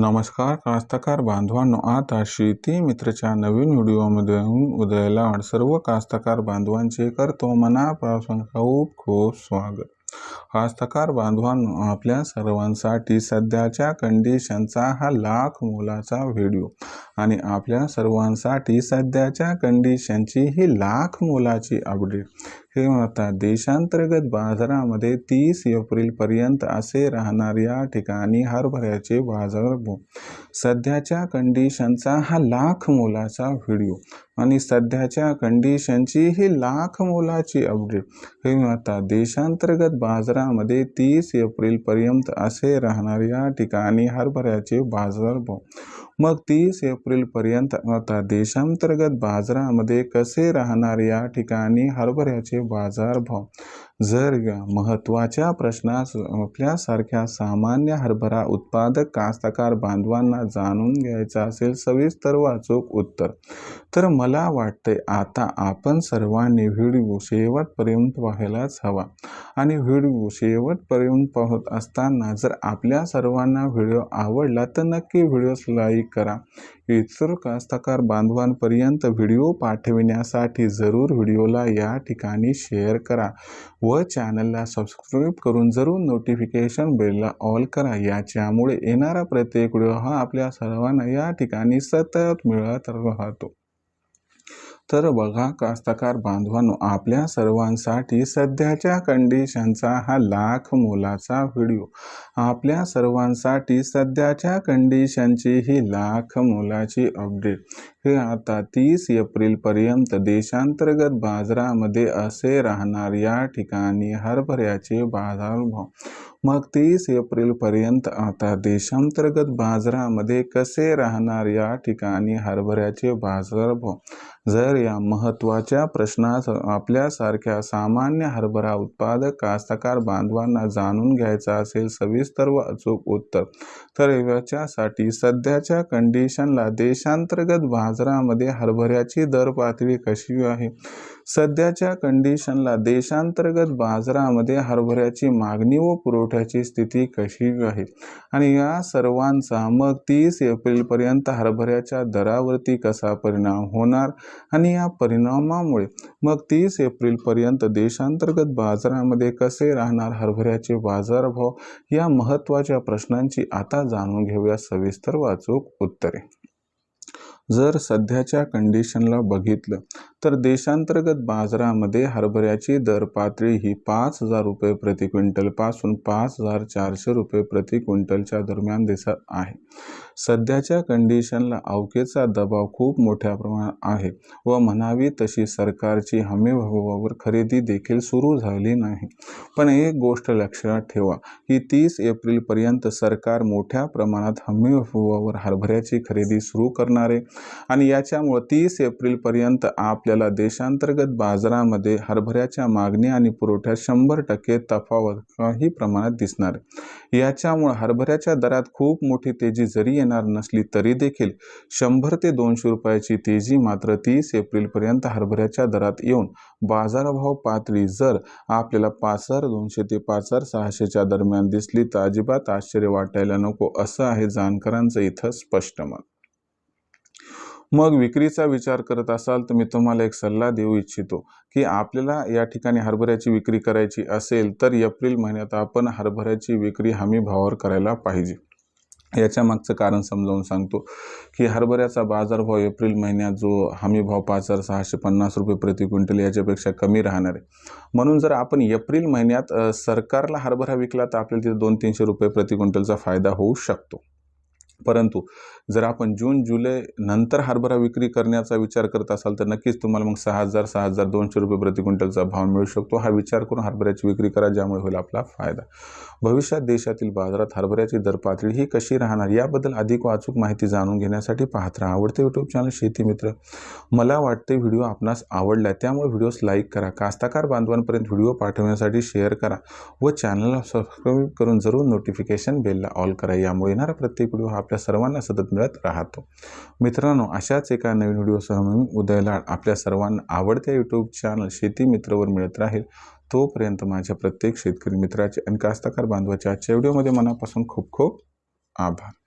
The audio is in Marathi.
नमस्कार कास्तकार बांधवांनो आता शेती मित्रच्या नवीन व्हिडिओमध्ये उदयला सर्व कास्तकार बांधवांचे करतो मनापासून खूप खूप स्वागत. कास्तकार बांधवांनो आपल्या सर्वांसाठी सध्याच्या कंडिशनचा हा लाख मोलाचा व्हिडिओ आणि आपल्या सर्वांसाठी सध्याच्या कंडिशनची ही लाख मोलाची अपडेट ठेवता आता देशांतर्गत बाजारामध्ये तीस एप्रिलपर्यंत असे राहणार या ठिकाणी हरभऱ्याचे बाजार सध्याच्या कंडिशनचा हा लाख मोलाचा व्हिडिओ आणि सध्याच्या कंडिशनची ही लाख मोलाची अपडेट हे आता देशांतर्गत बाजारामध्ये तीस एप्रिलपर्यंत असे राहणार या ठिकाणी हरभऱ्याचे बाजारभाव मग तीस एप्रिलपर्यंत आता देशांतर्गत बाजारामध्ये कसे राहणार या ठिकाणी हरभऱ्याचे बाजारभाव? जर महत्त्वाच्या प्रश्नास आपल्यासारख्या सामान्य हरभरा उत्पादक कास्तकार बांधवांना जाणून घ्यायचं असेल सविस्तर वाचूक उत्तर. तर मला वाटते आता आपण सर्वांनी व्हिडिओ शेवटपर्यंत पाहायलाच हवा. आणि व्हिडिओ शेवटपर्यंत पाहत असताना जर आपल्या सर्वांना व्हिडिओ आवडला तर नक्की व्हिडिओस लाईक करा. इतर कास्तकार बांधवांपर्यंत व्हिडिओ पाठविण्यासाठी जरूर व्हिडिओला या ठिकाणी शेअर करा. व चॅनलला सबस्क्राईब करून जरूर नोटिफिकेशन बेलला ऑल करा. याच्यामुळे येणारा प्रत्येक व्हिडिओ हा आपल्या सर्वांना या ठिकाणी सतत मिळत राहतो. तर बघा कास्तकार बांधवांनो आपल्या सर्वांसाठी सध्याच्या कंडिशनचा हा लाख मोलाचा व्हिडिओ. आपल्या सर्वांसाठी सध्याच्या कंडिशनची ही लाख मोलाची अपडेट हे आता तीस एप्रिलपर्यंत देशांतर्गत बाजारामध्ये असे राहणार या ठिकाणी हरभऱ्याचे बाजारभाव. मग तीस एप्रिलपर्यंत आता देशांतर्गत बाजारामध्ये कसे राहणार या ठिकाणी हरभऱ्याचे बाजारभाव? जर या महत्त्वाच्या प्रश्नास आपल्यासारख्या सामान्य हरभरा उत्पादक कास्तकार बांधवांना जाणून घ्यायचा असेल सविस्तर व अचूक उत्तर तर याच्यासाठी सध्याच्या कंडिशनला देशांतर्गत बाजारामध्ये हरभऱ्याची दर पातळी कशी आहे? सध्याच्या कंडिशनला देशांतर्गत बाजारामध्ये हरभऱ्याची मागणी व पुरवठ्याची स्थिती कशी आहे? आणि या सर्वांचा मग तीस एप्रिलपर्यंत हरभऱ्याच्या दरावरती कसा परिणाम होणार? आणि या परिणामामुळे मग तीस एप्रिलपर्यंत देशांतर्गत बाजारामध्ये कसे राहणार हरभऱ्याचे बाजारभाव? या महत्त्वाच्या प्रश्नांची आता जाणून घेऊया सविस्तर वाचूक उत्तरे. जर सध्याच्या कंडिशनला बघितलं तर देशांतर्गत बाजारामध्ये हरभऱ्याची दर पातळी ही पाच हजार रुपये प्रति क्विंटलपासून पाच हजार चारशे रुपये प्रति क्विंटलच्या दरम्यान दिसत आहे. सध्याच्या कंडिशनला अवकेचा दबाव खूप मोठ्या प्रमाणात आहे व म्हणावी तशी सरकारची हमी भावावर खरेदी देखील सुरू झाली नाही. पण एक गोष्ट लक्षात ठेवा की तीस एप्रिलपर्यंत सरकार मोठ्या प्रमाणात हमी भावावर हरभऱ्याची खरेदी सुरू करणारे आणि याच्यामुळं तीस एप्रिलपर्यंत आपल्याला देशांतर्गत बाजारामध्ये हरभऱ्याच्या मागणी आणि पुरवठ्यात शंभर टक्के तफावत काही प्रमाणात दिसणार. याच्यामुळं हरभऱ्याच्या दरात खूप मोठी तेजी जरी येणार नसली तरी देखील शंभर ते दोनशे रुपयाची तेजी मात्र तीस एप्रिलपर्यंत हरभऱ्याच्या दरात येऊन बाजारभाव पातळी जर आपल्याला पाच हजार दोनशे ते पाच हजार सहाशेच्या दरम्यान दिसली तर अजिबात आश्चर्य वाटायला नको असं आहे जाणकारांचं इथं स्पष्ट मत. मग विक्रीचा विचार करत असाल तर मी तुम्हाला एक सल्ला देऊ इच्छितो की आपल्याला या ठिकाणी हरभऱ्याची विक्री करायची असेल तर एप्रिल महिन्यात आपण हरभऱ्याची विक्री हमी भावावर करायला पाहिजे. याच्या मागचं कारण समजावून सांगतो की हरभऱ्याचा बाजारभाव एप्रिल महिन्यात जो हमी भाव पाच हजार सहाशे पन्नास रुपये प्रति क्विंटल याच्यापेक्षा कमी राहणार आहे. म्हणून जर आपण एप्रिल महिन्यात सरकारला हरभरा विकला तर आपल्याला तिथे दोन तीनशे रुपये प्रति क्विंटलचा फायदा होऊ शकतो. परंतु जर आपण जून जुलै नंतर हरभरा विक्री करण्याचा विचार करत असाल तर नक्कीच तुम्हाला मग सहा हजार सहा हजार दोनशे रुपये प्रति क्विंटलचा भाव मिळू शकतो. हा विचार करून हरभऱ्याची विक्री करा ज्यामुळे होईल आपला फायदा. भविष्यात देशातील बाजारात हरभऱ्याची दर पातळी ही कशी राहणार याबद्दल अधिक वाचूक माहिती जाणून घेण्यासाठी पाहत राहा. आवडते यूट्यूब चॅनल शेती मित्र. मला वाटते व्हिडिओ आपणास आवडला त्यामुळे व्हिडिओस लाईक करा. कास्ताकार बांधवांपर्यंत व्हिडिओ पाठवण्यासाठी शेअर करा व चॅनलला सबस्क्राईब करून जरूर नोटिफिकेशन बेलला ऑल करा. यामुळे येणारा प्रत्येक व्हिडिओ हा आपल्या सर्वांना सतत मिळत राहतो. मित्रांनो अशाच एका नवीन व्हिडिओसह मी उदयला आपल्या सर्वांना आवडत्या यूट्यूब चॅनल शेती मित्रवर मिळत राहील. तोपर्यंत माझ्या प्रत्येक शेतकरी मित्राचे आणि कास्तकार बांधवाच्या आजच्या व्हिडिओमध्ये मनापासून खूप खूप आभार.